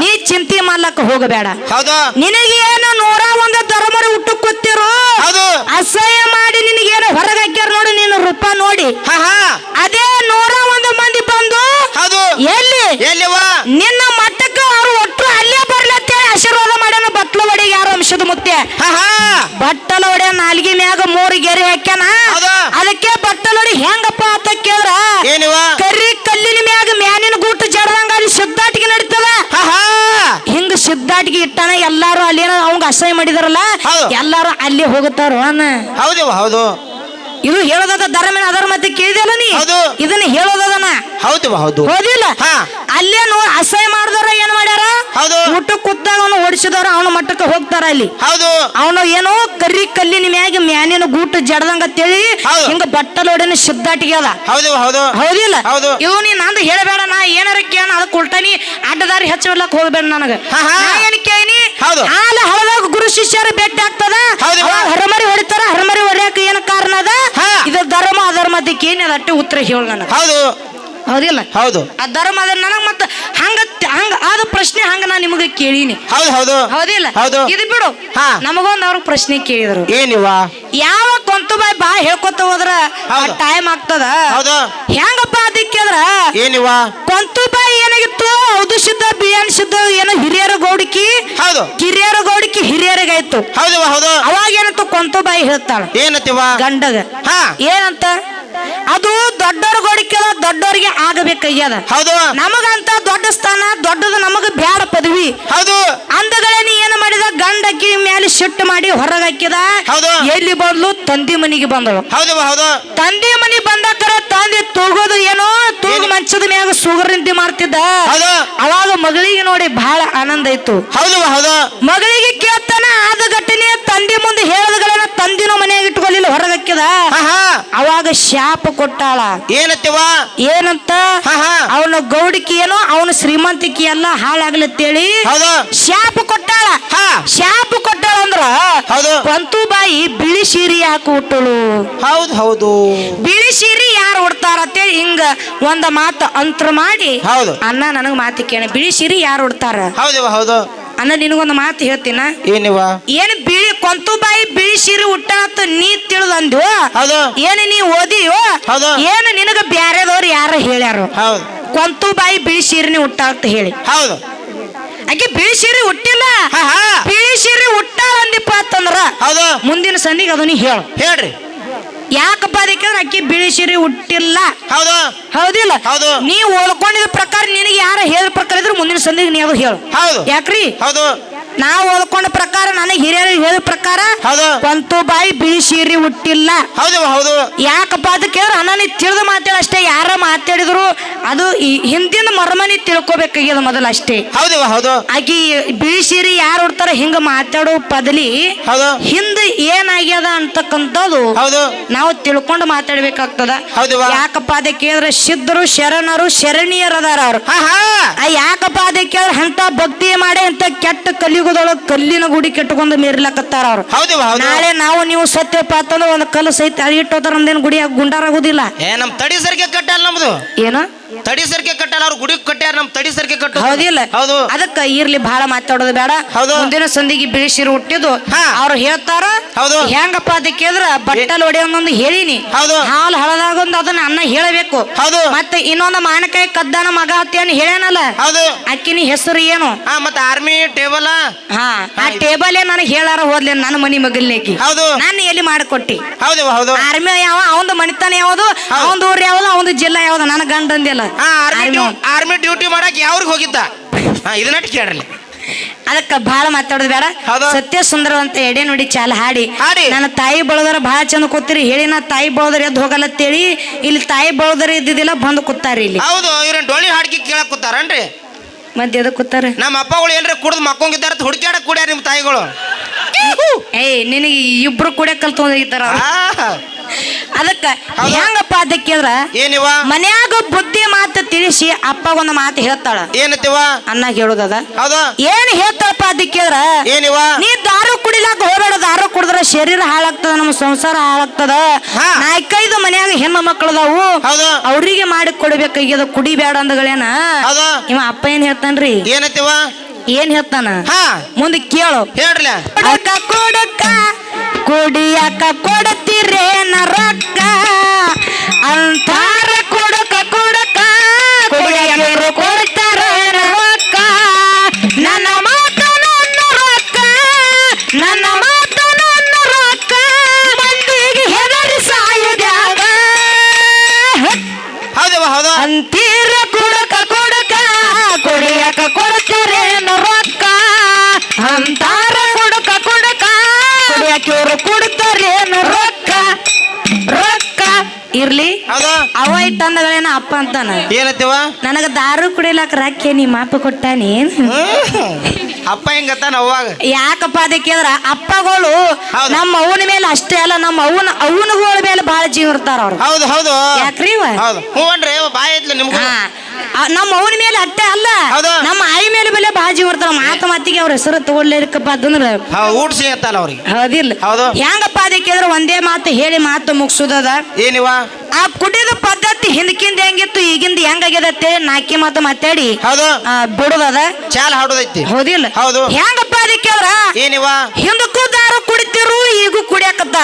ನೀ ಚಿಂತೆ ಮಾಡ್ಲಕ್ಕ ಹೋಗಬೇಡ. ಹೌದು. ನಿನಗೆ ಏನು ನೂರ ಒಂದು ಧರ್ಮರ ಊಟ ಕೂತಿರು ಹೌದು ಅಸಹ್ಯ ಮಾಡಿ ನಿನಗೇನು ಹೊರಗೆ ಹಾಕ್ಯಾರ ನೋಡಿ ನೀನು ರೂಪ ನೋಡಿ ಹಾ ಹಾ ಅದೇ ನೂರ ಒಂದು ಮಂದಿ ಬಂದು ಹೌದು ಎಲ್ಲಿ ಎಲ್ಲಿವ ನಿನ್ನ ಮಟ್ಟಕ್ಕೆ ಅವ್ರು ಒಟ್ಟು ಅಲ್ಲೇ ಬರ್ಲತ್ತೇಳಿ ಆಶೀರ್ವಾದ ಮಾಡ್ಯಾನ ಬಟ್ಲ ಒಡೆಗೆ ಯಾರು ಅಂಶದ ಮುತ್ತೆ ಹಾ ಹಾ ಬಟ್ಟಲ ಒಡೆ ನಾಲ್ಗಿ ಮ್ಯಾಗ ಮೂರು ಗೆರೆ ಹಾಕ್ಯಾನ ಹೌದು. ಅದಕ್ಕೆ ಬಟ್ಟಲ ಒಡಿ ಹೆಂಗಪ್ಪ ಅಂತ ಕೇಳ್ರ ಏನಿವ ಕರಿ ಕಲ್ಲಿನ ಮ್ಯಾಗ ಮ್ಯಾನಿನ ಗೂಟ ಜಡದಂಗ ಅಲ್ಲಿ ಸಿದ್ಧಾಟಿಗೆ ನಡೀತದ ಹಾ ಹಾ ಹಿಂಗ ಸಿದ್ಧಾಟಿಗೆ ಇಟ್ಟಾನ ಎಲ್ಲಾರು ಅಲ್ಲಿ ಏನೋ ಅವಂಗ ಅಸಹ್ಯ ಮಾಡಿದಾರಲ್ಲ. ಎಲ್ಲಾರು ಅಲ್ಲಿ ಹೋಗುತ್ತಾರ ಹೌದು ಹೌದು. ಇದು ಹೇಳೋದಾದ ಧರ್ಮನ ಅದರ ಮತ್ತೆ ಕೇಳಿದಲ್ಲ ನೀ. ಇದನ್ನ ಹೇಳೋದದನ ಹೌದು ಹೌದು. ಹೋದಿಲ್ಲ. ಅಲ್ಲೇ ನೋ ಅಸಹ್ಯ ಮಾಡ್ಯಾರ ಹೌದು. ಊಟ ಕೂತಾಗ ಅವನು ಓಡಿಸಿದವ್ರ ಅವನ ಮಟ್ಟಕ್ಕೆ ಹೋಗ್ತಾರ ಅಲ್ಲಿ ಹೌದು ಅವನು ಏನೋ ಕರಿ ಕಲ್ಲಿನ ಮ್ಯಾಗ ಮ್ಯಾನಿನ ಗೂಟ ಜಡದಂಗ ಅಂತೇಳಿ ಹೌದು. ಹಿಂಗ ಬಟ್ಟಲೋಡಿನ ಶುದ್ಧಾಟಿಗೆ ಅದ ಹೌದು ಹೌದು ಹೌದಿಲ್ಲ ಹೌದು. ಇವು ನೀ ನಂದು ಹೇಳಬೇಡ ನಾ ಏನಾರ ಕೇಳ ಅದಕ್ಕೆ ಉಲ್ಟಾನಿ ಅಡ್ಡದಾರಿ ಹಚ್ಚಬಿಡ್ಲಕ್ ಹೋಗ್ಬೇಡ ನನಗ ಹಾ, ಹಾ. ನಾ ಏನ್ ಕೇಳಿನಿ ಹೌದು. ಹಾಲ ಹಳದಾಗ ಗುರು ಶಿಷ್ಯರ ಭೇಟಿ ಆಗ್ತದ ಹೌದು. ಅವಾಗ ಹರಮರಿ ಹೊಡಿತಾರ ಹರಮರಿ ಹೊಡ್ಯಾಕ ಏನ್ ಕಾರಣ ಅದ ಹಾ. ಇದು ಧರ್ಮ ಅಧರ್ಮ ಅದಕ್ಕೆ ಏನ್ ಅದ ಅಟ್ಟೆ ಉತ್ತರ ಹೇಳ ನನಗ ಹೌದು ಹೌದಿಲ್ಲ? ಹೌದು. ಆ ಧರ್ಮ ಅದ ನನಗ ಮತ್ತ ಹಂಗ ಹಂಗ ಆದ ಪ್ರಶ್ನೆ ಹಂಗ ನಾ ನಿಮಗೆ ಕೇಳೀನಿ. ಹೌದು ಹೌದು. ಹೌದಿಲ್ಲ? ಹೌದು. ಇದು ಬಿಡು. ಹಾ. ನಮಗೊಂದು ಅವ್ರ ಪ್ರಶ್ನೆ ಕೇಳಿದ್ರು. ಏನಿವ ಯಾವ ಕೊಂತು ಬಾಯ್ ಬಾ ಹೇಳ್ಕೊತ ಹೋದ್ರ ಹೌದು. ಟೈಮ್ ಆಗ್ತದ. ಹೌದು. ಹೆಂಗಪ್ಪ ಅದಕ್ಕೆ ಅಂದ್ರ? ಏನಿವ ಕೊಂತು ಬಾಯಿ ಏನಾಗಿತ್ತು? ಹೌದು ಸಿದ್ಧ ಬಿಯಾನ್ ಸಿದ್ಧ ಏನೋ ಹಿರಿಯರ ಗೌಡಿಕಿ? ಹೌದು. ಕಿರಿಯರ ಗೌಡಿಕಿ ಹಿರಿಯರಿಗಾಯ್ತು. ಹೌದು ಹೌದು. ಅವಾಗ ಏನಂತ ಕೊಂತು ಬಾಯಿ ಹೇಳ್ತಾಳ? ಏನತ್ತಿವ ಗಂಡಗ. ಹಾ. ಏನಂತ? ಅದು ದೊಡ್ಡವ್ರ ಗೋಡಿಕೆ ದೊಡ್ಡವರಿಗೆ ಆಗಬೇಕಾಗ್ಯದ. ಹೌದು. ನಮಗಂತ ದೊಡ್ಡ ಸ್ಥಾನ ದೊಡ್ಡದು ನಮಗ ಬ್ಯಾಡ ಪದವಿ. ಹೌದು. ಅಂದಗಳೇ ನೀ ಏನು ಮಾಡಿದ? ಗಂಡಕ್ಕಿ ಮೇಲೆ ಸಿಟ್ಟು ಮಾಡಿ ಹೊರಗಾಕಿದ ಹೌದು. ಎಲ್ಲಿ ಬಂದ್ಲು ತಂದಿ ಮನಿಗೆ ಬಂದಳು. ಹೌದಿವ ಹೌದು. ತಂದೆ ಮನಿ ಬಂದಕರ ತಂದೆ ತೂಗೋದು ಏನೋ ತೂಗು? ಮಂಚದ ಮ್ಯಾಗ ಸುಗರ್ ನಿಂತಿ ಮಾಡ್ತಿದ್ದ. ಹೌದು. ಅವಾಗ ಮಗಳಿಗೆ ನೋಡಿ ಬಹಳ ಆನಂದ ಇತ್ತು ಹೌದು ಹೌದು. ಮಗಳಿಗೆ ಕೇಳ್ತಾನ ಆದ ಘಟನೆ ತಂದೆ ಮುಂದೆ ಹೇಳದಗಳನ್ನ ತಂದಿನೂ ಮನೆಯಾಗ ಹೊರಗಕ್ಕದ ಅವಾಗ ಶಾಪ ಕೊಟ್ಟಾಳ. ಏನತ್ತಿವ ಏನಂತ? ಅವನ ಗೌಡಿಕಿ ಏನೋ ಅವನ ಶ್ರೀಮಂತಿಕಿ ಎಲ್ಲ ಹಾಳಾಗ್ಲತ್ತೇಳಿ ಶಾಪ ಕೊಟ್ಟಾಳ. ಹಾ. ಶಾಪ ಕೊಟ್ಟಾಳ ಅಂದ್ರ ಕೊಂತು ಬಾಯಿ ಬಿಳಿ ಸೀರೆ ಹಾಕು ಉಟ್ಟಳು? ಹೌದು ಹೌದು. ಬಿಳಿ ಸೀರೆ ಯಾರು ಉಡ್ತಾರ ಅಂತೇಳಿ ಹಿಂಗ ಒಂದ ಮಾತು ಅಂತ್ರ ಮಾಡಿ ಹೌದು. ಅಣ್ಣ ನನಗ ಮಾತು ಕೇಳ. ಬಿಳಿ ಸೀರೆ ಯಾರು ಉಡ್ತಾರ? ಹೌದು ಹೌದು. ಅನ್ನ ನಿನಗೊಂದು ಮಾತು ಹೇಳ್ತೀನ? ಏನಿವ ಏನ್ ಕೊಂತು ಬಾಯಿ ಬಿಳಿ ಸೀರೆ ನೀ ತಿಳಿದಂದು ಹೌದು. ಏನ್ ನೀ ಓದಿಯೋ? ಹೌದು. ಏನ್ ನಿನಗ ಬ್ಯಾರೆದವ್ರು ಯಾರ ಹೇಳ್ಯಾರು? ಹೌದು. ಕೊಂತು ಬಾಯಿ ಬಿಳಿ ನೀ ಹುಟ್ಟಾತ ಹೇಳಿ. ಹೌದು. ಆಕೆ ಬಿಳಿ ಸೀರೆ ಹುಟ್ಟಿಲ್ಲ. ಹಾ ಹಾ. ಬಿಳಿ ಸೀರೆ ಹುಟ್ಟಾಳ ಅಂದಿಪ್ಪ ಅಂತಂದ್ರ ಹೌದು. ಮುಂದಿನ ಸಂದಿಗೆ ಅದು ನೀ ಹೇಳು. ಹೇಳ್ರಿ. ಯಾಕಪ್ಪ ಅದಕ್ಕೆ ಅಕ್ಕಿ ಬಿಳಿ ಸೀರೆ ಹುಟ್ಟಿಲ್ಲ? ಹೌದು. ಹೌದಿಲ್ಲ? ಹೌದು. ನೀ ಓದ್ಕೊಂಡಿದ ಪ್ರಕಾರ ನಿನಗೆ ಯಾರ ಹೇಳಿದ ಪ್ರಕಾರ ಇದ್ರೆ ಮುಂದಿನ ಸಂದಿಗೆ ನೀ ಅದು ಹೇಳು. ಹೌದು. ಯಾಕ್ರಿ? ಹೌದು. ನಾ ಓದ್ಕೊಂಡ ಪ್ರಕಾರ ನನಗೆ ಹಿರಿಯರು ಹೇಳಿದ ಪ್ರಕಾರ ಹೌದು. ಕೊಂತು ಬಾಯಿ ಬಿಳಿ ಸೀರೆ ಹುಟ್ಟಿಲ್ಲ ಹೌದು ಹೌದು. ಯಾಕಪ್ಪ ಅದು ಕೇಳಿದ್ರೆ ಅಣ್ಣ ನೀ ತಿಳಿದು ಮಾತಾಡ ಅಷ್ಟೇ. ಯಾರ ಮಾತಾಡಿದ್ರು ಅದು ಈ ಹಿಂದಿನ ಮರ್ಮನಿ ತಿಳ್ಕೊಬೇಕಾಗ್ಯದ ಮೊದಲು ಅಷ್ಟೇ. ಹೌದು ಹೌದು. ಆಕಿ ಬಿಳಿ ಸೀರೆ ಯಾರು ಉಡ್ತಾರ ಹಿಂಗ ಮಾತಾಡೋ ಪದಲಿ ಹೌದು. ಹಿಂದ ಏನಾಗ್ಯದ ಅಂತಕ್ಕಂಥದ್ದು ಹೌದು. ನಾವು ತಿಳ್ಕೊಂಡು ಮಾತಾಡ್ಬೇಕಾಗ್ತದ. ಯಾಕಪ್ಪ ಅದೇ ಕೇಳಿದ್ರೆ ಸಿದ್ಧರು ಶರಣರು ಶರಣೀಯರದಾರ ಅವ್ರು. ಹಾ ಹಾ. ಆ ಯಾಕಪ್ಪ ಅದೇ ಕೇಳಿದ್ರೆ ಅಂತ ಭಕ್ತಿ ಮಾಡಿ ಅಂತ ಕೆಟ್ಟ ಕಲಿಯುಗದೊಳಗ ಕಲ್ಲಿನ ಗುಡಿ ಕೆಟ್ಟಕೊಂಡು ಮೇರ್ಲಾಕತ್ತಾರ ಅವ್ರು. ಹೌದಿವ ಹೌದು. ನಾಳೆ ನಾವು ನೀವು ಸತ್ಯಪ್ಪ ಅಂತಂದ್ರೆ ಒಂದು ಕಲ್ಲು ಸಹಿತ ಇಟ್ಟೋತಾರ ನಮ್ದೇನು ಗುಡಿ ಗುಂಡಾರಾಗುದಿಲ್ಲ ಏ ನಮ್ ತಡಿ ಸರ್ಗೆ ಕಟ್ಟಲ್ಲ ನಮ್ದು. ಏನು? ತಡಿ ಸರ್ಗೆ ಕಟ್ಟಲ್ಲ ಅವ್ರು ಗುಡಿ ಕಟ್ಟ್ಯಾರ ನಮ್ ತಡಿ ಸರ್ಕೆ ಕಟ್ಟ ಹೌದಿಲ್ಲ. ಹೌದು. ಅದಕ್ಕ ಇರ್ಲಿ ಬಹಳ ಮಾತಾಡೋದು ಬೇಡ. ಹೌದು. ಮುಂದಿನ ಸಂದಿಗೆ ಬಿಳಿಸಿರು ಹುಟ್ಟಿದ್ದು ಹಾ. ಅವ್ರು ಹೇಳ್ತಾರ ಹೌದು. ಹೆಂಗಪ್ಪ ಅದಕ್ಕೆ ಕೇಳಿದ್ರ ಬಟ್ಟಲ್ ಹೊಡೆಯೊಂದೊಂದು ಹೇಳಿನಿ. ಹೌದು. ಹಾಲು ಹಳದಾಗೊಂದು ಅದನ್ನ ಅನ್ನ ಹೇಳಬೇಕು. ಹೌದು. ಮತ್ತೆ ಇನ್ನೊಂದು ಮಾನಕಾಯಿ ಕದ್ದಾನ ಮಗ ಹತ್ತಿ ಅನ್ನ ಹೇಳೇನಲ್ಲ? ಹೌದು. ಅಕ್ಕಿನಿ ಹೆಸರು ಏನು? ಹಾ ಮತ್ತೆ ಆರ್ಮಿ ಟೇಬಲ್ ಹಾ ಆ ಟೇಬಲ್ ನನಗೆ ಹೇಳಾರ ಹೋದ್ಲಿ ನನ್ನ ಮನಿ ಮಗಲ್ನೇಕಿ. ಹೌದು. ನಾನು ಎಲ್ಲಿ ಮಾಡಿಕೊಟ್ಟಿ? ಹೌದು ಹೌದು. ಆರ್ಮಿ ಯಾವ ಅವಂದು ಮಣಿತನ ಯಾವುದು ಅವಂದು ಊರ್ ಯಾವ್ದು ಅವಂದು ಜಿಲ್ಲಾ ಯಾವ್ದು ನನ್ನ ಗಂಡ ಅಂದಿಲ್ಲ ಹಾ ಆರ್ಮಿ ಆರ್ಮಿ. ಡ್ಯೂ- ಡ್ಯೂಟಿ ಮಾಡಕ್ ಯಾವ್ರಿಗೆ ಹೋಗಿದ್ದ? ಇದನ್ನ ಕೇಳ್ರಿ. ಅದಕ್ಕ ಬಹಳ ಮಾತಾಡೋದು ಬೇಡ. ಸತ್ಯ ಸುಂದರ ಅಂತ ಎಡೆ ನೋಡಿ ಚಾಲ ಹಾಡಿ. ನನ್ನ ತಾಯಿ ಬಳದರ ಬಹಳ ಚಂದ ಕೂತಿರಿ. ಹೇಳಿ ನಾ ತಾಯಿ ಬಳದರ ಎದ್ದು ಹೇಳಿ ಇಲ್ಲಿ ತಾಯಿ ಬಳದರ ಇದ್ದಿದ್ದಿಲ್ಲ ಬಂದು ಕೂತಾರಿ ಇಲ್ಲಿ. ಹೌದು ಇವ್ರೇನ್ ಡೊಳ್ಳಿ ಹಾಡ್ಕಿ ಕೇಳಕ್ ಕೂತಾರನ್ರಿ? ಕೂತಾರೆ ಕೂತಾರ. ನಮ್ಮ ಅಪ್ಪಗಳು ಏನ್ರಿ ಕುಡ್ದು ಮಕ್ಕೊಂಗಿದ್ದಾರ ಹುಡುಕ್ಯಾಡಕ್ ಕುಡ್ಯಾರ ನಿಮ್ಮ ತಾಯಿಗಳು? ಏಯ್ ನಿನಗೆ ಇಬ್ರು ಕೂಡ ಕಲ್ತ್ಕೊಂಡಿರ್ತಾರ ಆ, ಅದಕ್ಕ. ಹೆಂಗಪ್ಪ ಅದಕ್ಕೆ ಕೇಳಿದ್ರ ಏನಿವ? ಮನ್ಯಾಗ ಬುದ್ಧಿ ಮಾತು ತಿಳಿಸಿ ಅಪ್ಪ ಒಂದು ಮಾತು ಹೇಳ್ತಾಳ. ಏನತ್ತಿವ ಅನ್ನ ಹೇಳುದದ ಹೌದು. ಏನ್ ಹೇಳ್ತಾಳಪ್ಪ ಅದಕ್ಕೆ ಏನಿವ? ನೀ ದಾರು ಕುಡಿಲಾಕ ಹೋಗಬೇಡ ದಾರು ಕುಡಿದ್ರ ಶರೀರ ಹಾಳಾಗ್ತದ ನಮ್ಮ ಸಂಸಾರ ಹಾಳಾಗ್ತದ. ನಾಲ್ಕೈದು ಮನ್ಯಾಗ ಹೆಣ್ಣು ಮಕ್ಕಳದಾವು. ಅವ್ರಿಗೆ ಮಾಡಿ ಕೊಡ್ಬೇಕಾಗ್ಯದ ಕುಡಿಬೇಡ ಅಂದಗಳೇನ? ನಿಮ್ಮ ಇವ ಅಪ್ಪ ಏನ್ ಹೇಳ್ತಾನ್ರಿ? ಏನತ್ತಿವ ಏನ್ ಹೇಳ್ತಾನ? ಹಾ. ಮುಂದೆ ಕೇಳು. ಹೇಳ್ರಲ್ಲ. ಕೊಡಕ ಕೊಡಕ ಕುಡಿಯಾಕ ಕೊಡ್ತೀರೇನ ರೊಕ್ಕ? ಅಂತಾರ ಇಟ್ಟಂದಗಳೇನ ಅಪ್ಪ ಅಂತಾನ. ಏನತ್ತಿವ? ನನಗ ದಾರು ಕುಡಿಲಾಕ ರಾಕೆ ನಿಮ್ಮ ಅಪ್ಪ ಕೊಟ್ಟಾನಿ? ಅಪ್ಪ ಹೆಂಗತ್ತಾನ ಅವಾಗ ಯಾಕಪ್ಪ ಅದಕ್ಕೆ ಅಪ್ಪಗಳು. ನಮ್ಮ ಅವನ ಮೇಲೆ ಅಷ್ಟೇ ಅಲ್ಲ ನಮ್ಮ ಅವನ ಅವನಗಳ ಮೇಲೆ ಬಹಳ ಜೀವ ಇರ್ತಾರ ಅವ್ರು. ಹೌದು ಹೌದು. ಯಾಕ್ರಿ? ಹೌದು. ಹ್ಞೂ ಬಾಯ್ ಐತ್ಲ ನಿಮ್ಗೂ. ನಮ್ಮ ಅವನ ಮೇಲೆ ಅಟ್ಟೆ ಅಲ್ಲ. ಹೌದು. ನಮ್ಮ ಆಯಿ ಮೇಲೆ ಬೆಲೆ ಬಾಜಿ ಬರ್ತಾರ ಮಾತು ಮಾತಿಗೆ ಅವ್ರ ಹೆಸರು ತಗೊಳ್ಲಿಕ್ಕಪ್ಪ ಅಂತಂದ್ರ. ಹೌದು ಊಟ ಅಂತಲ್ಲ ಅವ್ರಿಗೆ. ಹೌದಿಲ್ಲ. ಹೌದು. ಹೆಂಗಪ್ಪ ಅದಕ್ಕೆಂದ್ರೆ ಒಂದೇ ಮಾತು ಹೇಳಿ ಮಾತು ಮುಗಿಸೋದದ? ಏನಿವ? ಆ ಕುಡಿದ ಪದ್ಧತಿ ಹಿಂದಕ್ಕಿಂದ ಹೆಂಗಿತ್ತು ಈಗಿಂದ ಹೆಂಗಾಗ್ಯದ ನಾಕಿ ಮಾತು ಮಾತಾಡಿ. ಹೌದು. ಬಿಡುದದ? ಚಾಲ್ ಹಾಡೋದೈತಿ. ಹೌದಿಲ್ಲ. ಹೌದು. ಹೆಂಗಪ್ಪ ಅದಕ್ಕೆ ಅವ್ರ ಏನಿವ? ಈಗೂ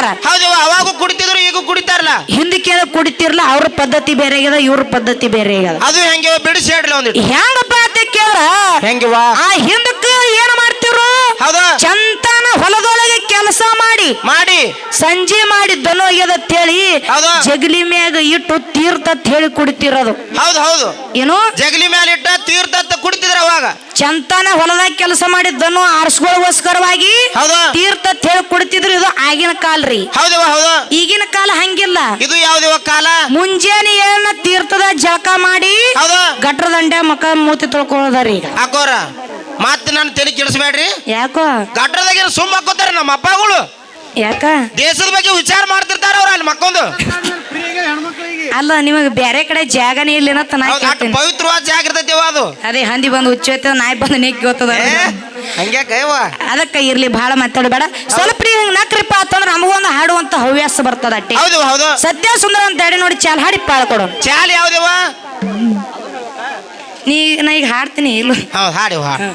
ಕುಡಿಯಾಕತ್ತಾರ ಹೌದಿವ ಅವಾಗೂ ಕುಡಿತಿದ್ರು ಈಗ ಕುಡಿತಾರಲ್ಲ. ಹಿಂದಕ್ಕೆ ಕುಡಿತಿರ್ಲ ಅವ್ರ ಪದ್ಧತಿ ಬೇರೆ ಆಗ್ಯದ ಇವ್ರ ಪದ್ಧತಿ ಬೇರೆ ಆಗ್ಯದ. ಅದು ಹೆಂಗೆ ಬಿಡಿಸಿ ಹೇಳ್ರಿ ಒಂದಿಟ್ಟು ಹೆಂಗಪ್ಪ ಅಂದ್ರ ಹೆಂಗಿವ ಆ ಹಿಂದಕ್ಕೆ ಏನ್ ಮಾಡ್ತಿರು ಹೌದಾ? ಚಂತನ ಹೊಲದೊಳಗೆ ಕೆಲಸ ಮಾಡಿ. ಮಾಡಿ. ಸಂಜೆ ಮಾಡಿ ದನ ಅಂತ ಹೇಳಿ ಹೌದು. ಜಗಲಿ ಮ್ಯಾಗ ಇಟ್ಟು ತೀರ್ಥ ಅಂತ ಹೇಳಿ ಕುಡಿತಿರೋದು. ಹೌದು ಹೌದು. ಏನು? ಜಗಲಿ ಮ್ಯಾಲ ಇಟ್ಟ ತೀರ್ಥ ಅಂತ ಕುಡಿತಿದ್ರ ಅವಾಗ. ಚಂತನ ಹೊಲದಾಗ ಕೆಲಸ ಮಾಡಿದ್ದನ್ನು ಆರಿಸ್ಕೊಳ್ಳೋಸ್ಕರವಾಗಿ ಹೌದು. ತೀರ್ಥ ಅಂತ ಹೇಳಿ ಕುಡಿತಿದ್ರು ಇದು ಆಗಿನ ಕಾಲ ರೀ. ಹೌದು ಈಗಿನ ಕಾಲ ಹಂಗಿಲ್ಲ. ಇದು ಯಾವ್ದವ ಕಾಲ? ಮುಂಜಾನೆ ಏನ ತೀರ್ಥದ ಜಳಕ ಮಾಡಿ ಹೌದು. ಗಟ್ರ ದಂಡೆ ಮಕ ಮೂತಿ ತೊಳ್ಕೊಳ್ಳೋದಾರ ಈಗ. ಹಾಕೋರ. ಮತ್ತೆ ನಾನು ತಲೆ ಕೆಡಿಸ್ಬೇಡ್ರಿ. ಯಾಕೋ? ಗಟ್ರದಾಗ ಸುಮ್ಮ ಹಾಕೋತಾರ ನಮ್ಮ ಅಪ್ಪಗಳು? ಯಾಕ? ದೇಶದ ಬಗ್ಗೆ ವಿಚಾರ ಮಾಡ್ತಿರ್ತಾರ ಅವ್ರ ಅಲ್ಲಿ ಮಕ್ಕೊಂದು. ಅಲ್ಲ ನಿಮಗೆ ಬೇರೆ ಕಡೆ ಜಾಗನೇ ಇಲ್ಲ ಪವಿತ್ರವಾದ ಜಾಗ ಇರ್ತೈತಿ ಅದು. ಅದೇ ಹಂದಿ ಬಂದು ಹುಚ್ಚೈತೆ ನಾಯಿ ಬಂದು ನೆಕ್ಕಿ ಗೊತ್ತದ ಅದಕ್ಕೆ ಇರ್ಲಿ ಬಹಳ ಮಾತಾಡಬೇಡ. ಸ್ವಲ್ಪ ನೀವು ಹಿಂಗ್ ನಕ್ರಿಪ್ಪ ಅಂತಂದ್ರೆ ನಮಗೊಂದು ಹಾಡುವಂತ ಹವ್ಯಾಸ ಬರ್ತದ ಅಟ್ಟಿ. ಹೌದು ಹೌದು. ಸದ್ಯ ಸುಂದರ ಅಂತ ಹೇಳಿ ನೋಡಿ ಚಾಲ್ ಹಾಡಿ ಪಾಳ ಕೊಡು. ಚಾಲ್ ಯಾವ್ದೇವ ನೀ ನಾ ಈಗ ಹಾಡ್ತೀನಿ ಇಲ್ಲ. ಹೌದು ಹಾಡಿ ಹಾಡು